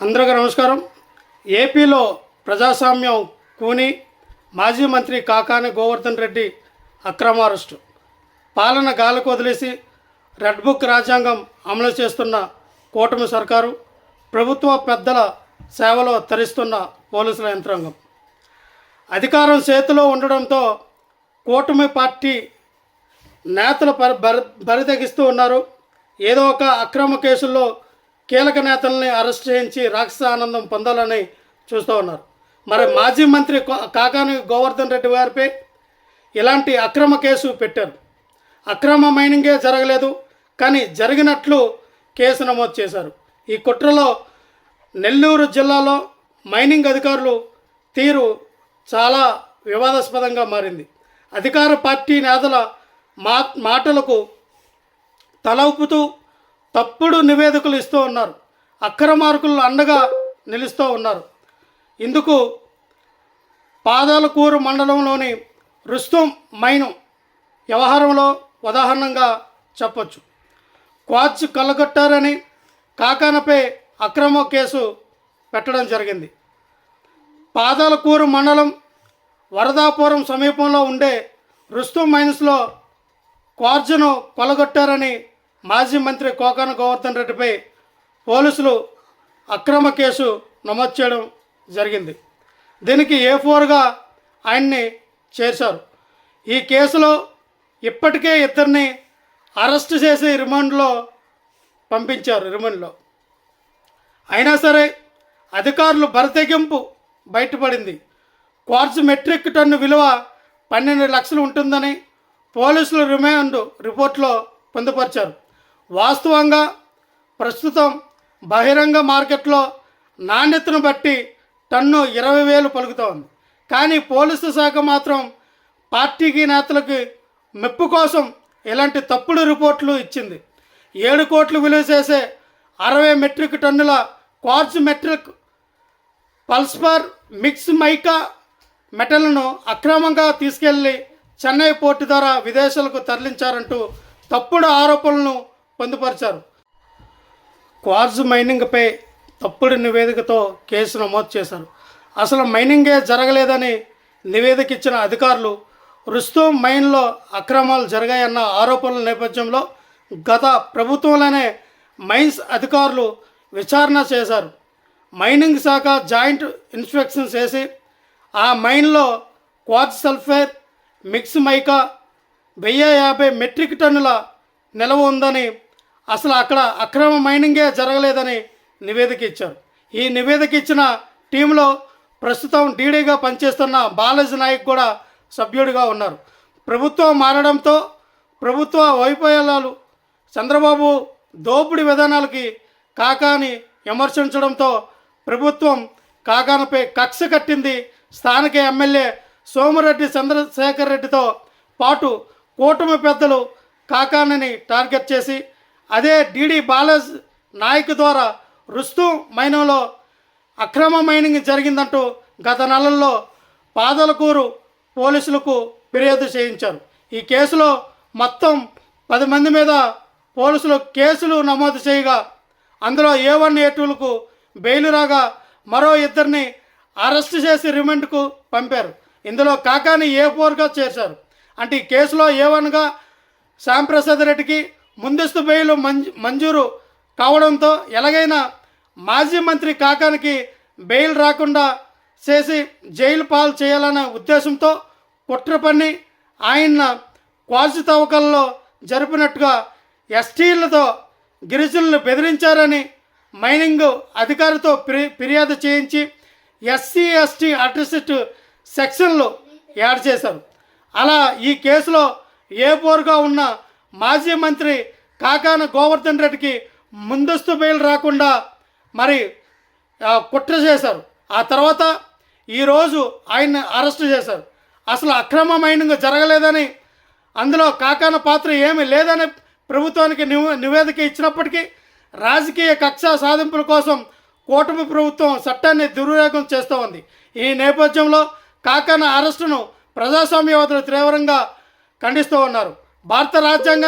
అందరికీ నమస్కారం. ఏపీలో ప్రజాస్వామ్యం కూని మాజీ మంత్రి కాకాని గోవర్ధన్ రెడ్డి అక్రమ అరెస్టు పాలన గాలకు వదిలేసి రెడ్ బుక్ రాజ్యాంగం అమలు చేస్తున్న కూటమి సర్కారు ప్రభుత్వ పెద్దల సేవలో తరిస్తున్న పోలీసుల యంత్రాంగం. అధికారం చేతిలో ఉండడంతో కూటమి పార్టీ నేతలు బరి బరి బరితెగిస్తూ ఉన్నారు. ఏదో ఒక అక్రమ కేసుల్లో కీలక నేతల్ని అరెస్ట్ చేయించి రాక్షస ఆనందం పొందాలని చూస్తూ ఉన్నారు. మరి మాజీ మంత్రి కాకాని గోవర్ధన్ రెడ్డి గారిపై ఇలాంటి అక్రమ కేసు పెట్టారు. అక్రమ మైనింగే జరగలేదు కానీ జరిగినట్లు కేసు నమోదు చేశారు. ఈ కుట్రలో నెల్లూరు జిల్లాలో మైనింగ్ అధికారులు తీరు చాలా వివాదాస్పదంగా మారింది. అధికార పార్టీ నేతల మా మాటలకు తల ఊపుతూ తప్పుడు నివేదికలు ఇస్తూ ఉన్నారు. అక్రమార్కులు అండగా నిలుస్తూ ఉన్నారు. ఇందుకు పాదాలకూరు మండలంలోని రుస్తుం మైను వ్యవహారంలో ఉదాహరణగా చెప్పొచ్చు. క్వాచ్ కళ్ళగొట్టారని కాకానపై అక్రమ కేసు పెట్టడం జరిగింది. పాదాలకూరు మండలం వరదాపురం సమీపంలో ఉండే రుస్తుం మైన్స్లో క్వార్జును కొలగొట్టారని మాజీ మంత్రి కోకాన గోవర్ధన్ రెడ్డిపై పోలీసులు అక్రమ కేసు నమోదు చేయడం జరిగింది. దీనికి ఏ ఫోర్గా ఆయన్ని చేశారు ఈ కేసులో ఇప్పటికే ఇద్దరిని అరెస్ట్ చేసి రిమాండ్లో పంపించారు రిమాండ్లో. అయినా సరే అధికారులు బరతెగింపు బయటపడింది. క్వార్జ్ మెట్రిక్ టన్ను విలువ పన్నెండు లక్షలు ఉంటుందని పోలీసులు రిమాండ్ రిపోర్ట్లో పొందుపరిచారు. వాస్తవంగా ప్రస్తుతం బహిరంగ మార్కెట్లో నాణ్యతను బట్టి టన్ను ఇరవై వేలు పలుకుతోంది. కానీ పోలీసు శాఖ మాత్రం పార్టీకి నేతలకి మెప్పు కోసం ఇలాంటి తప్పుడు రిపోర్ట్లు ఇచ్చింది. ఏడు కోట్లు విలువ చేసే అరవై మెట్రిక్ టన్నుల quartz metric feldspar mix mica మెటల్ను అక్రమంగా తీసుకెళ్ళి చెన్నై పోర్టు ద్వారా విదేశాలకు తరలించారంటూ తప్పుడు ఆరోపణలను పొందుపరిచారు. క్వార్జ్ మైనింగ్పై తప్పుడు నివేదికతో కేసు నమోదు చేశారు. అసలు మైనింగే జరగలేదని నివేదిక ఇచ్చిన అధికారులు రుస్తుం మైన్లో అక్రమాలు జరిగాయన్న ఆరోపణల నేపథ్యంలో గత ప్రభుత్వంలోనే మైన్స్ అధికారులు విచారణ చేశారు. మైనింగ్ శాఖ జాయింట్ ఇన్స్పెక్షన్ చేసి ఆ మైన్లో క్వార్జ్ సల్ఫేర్ మిక్స్ మైకా వెయ్యి యాభై మెట్రిక్ టన్నుల నిల్వ ఉందని అసలు అక్కడ అక్రమ మైనింగే జరగలేదని నివేదిక ఇచ్చారు. ఈ నివేదిక ఇచ్చిన టీంలో ప్రస్తుతం డీడీగా పనిచేస్తున్న బాలాజీ నాయక్ కూడా సభ్యుడిగా ఉన్నారు. ప్రభుత్వం మారడంతో ప్రభుత్వ వైఫల్యాలు చంద్రబాబు దోపిడీ విధానాలకి కాకాని విమర్శించడంతో ప్రభుత్వం కాకానిపై కక్ష కట్టింది స్థానిక ఎమ్మెల్యే సోమరెడ్డి చంద్రశేఖర్ రెడ్డితో పాటు కూటమి పెద్దలు కాకానని టార్గెట్ చేసి అదే డిడి బాలజ్ నాయక్ ద్వారా రుస్తు మైనంలో అక్రమ మైనింగ్ జరిగిందంటూ గత నెలల్లో పాదలకూరు పోలీసులకు ఫిర్యాదు చేయించారు. ఈ కేసులో మొత్తం పది మంది మీద పోలీసులు కేసులు నమోదు చేయగా అందులో ఏ వన్ ఏ టూలకు బెయిల్ రాగా మరో ఇద్దరిని అరెస్ట్ చేసి రిమాండ్కు పంపారు. ఇందులో కాకాని ఏ ఫోర్గా చేశారు అంటే ఈ కేసులో ఏ వన్గా శ్యాంప్రసాద్ రెడ్డికి ముందస్తు బెయిలు మంజూరు కావడంతో ఎలాగైనా మాజీ మంత్రి కాకానికి బెయిల్ రాకుండా చేసి జైలు పాలు చేయాలనే ఉద్దేశంతో కుట్ర పని ఆయన క్వాజు తవ్వకల్లో జరిపినట్టుగా ఎస్టీలతో గిరిజనులు బెదిరించారని మైనింగ్ అధికారితో ఫిర్యాదు చేయించి ఎస్సీ ఎస్టీ అట్రిసిట్ సెక్షన్లు యాడ్ చేశారు. అలా ఈ కేసులో ఏ పోరుగా ఉన్న మాజీ మంత్రి కాకాన గోవర్ధన్ రెడ్డికి ముందస్తు బెయిల్ రాకుండా మరి కుట్ర చేశారు. ఆ తర్వాత ఈరోజు ఆయన్ని అరెస్ట్ చేశారు. అసలు అక్రమ మైనింగ్ జరగలేదని అందులో కాకాన పాత్ర ఏమీ లేదని ప్రభుత్వానికి నివే నివేదిక ఇచ్చినప్పటికీ రాజకీయ కక్ష సాధింపుల కోసం కూటమి ప్రభుత్వం చట్టాన్ని దుర్వినియోగం చేస్తూ ఉంది. ఈ నేపథ్యంలో కాకాన అరెస్టును ప్రజాస్వామ్యవాదులు తీవ్రంగా ఖండిస్తూ ఉన్నారు. భారత రాజ్యాంగాన్ని